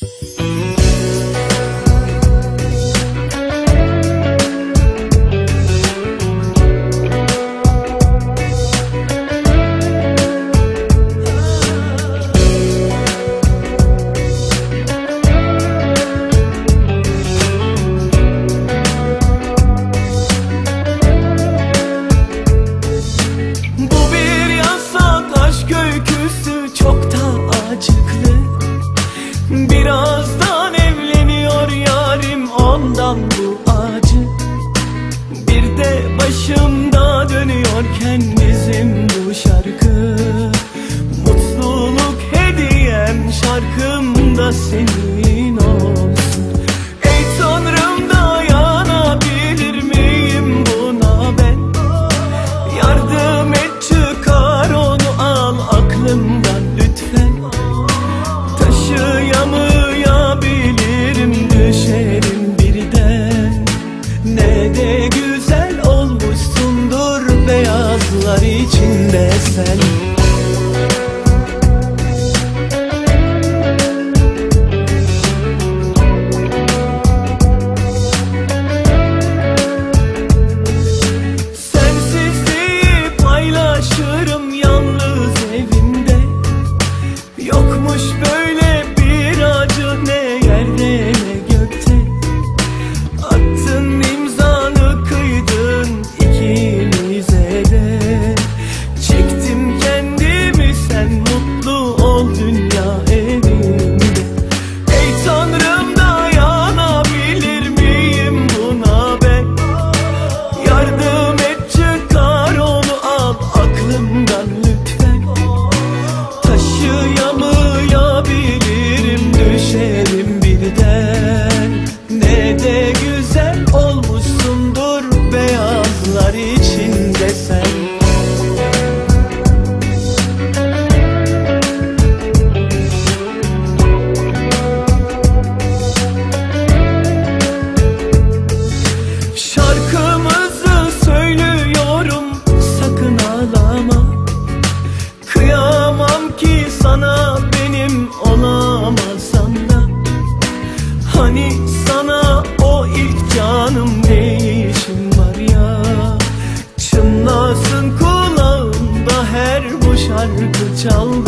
Música Başımda dönüyorken bizim bu şarkı. Mutluluk hediyem şarkımda seni sana benim olamasam da Hani sana o ilk canım ne işim var ya? Çınlasın kulağımda her bu şarkı çaldı.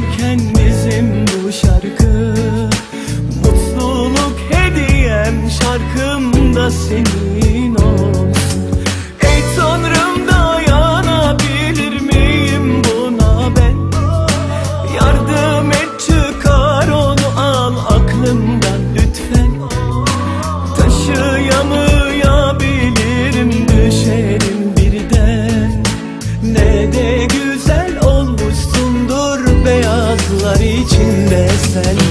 Söylüyorken bizim bu şarkı Mutluluk hediyem şarkımda senin. desayuno.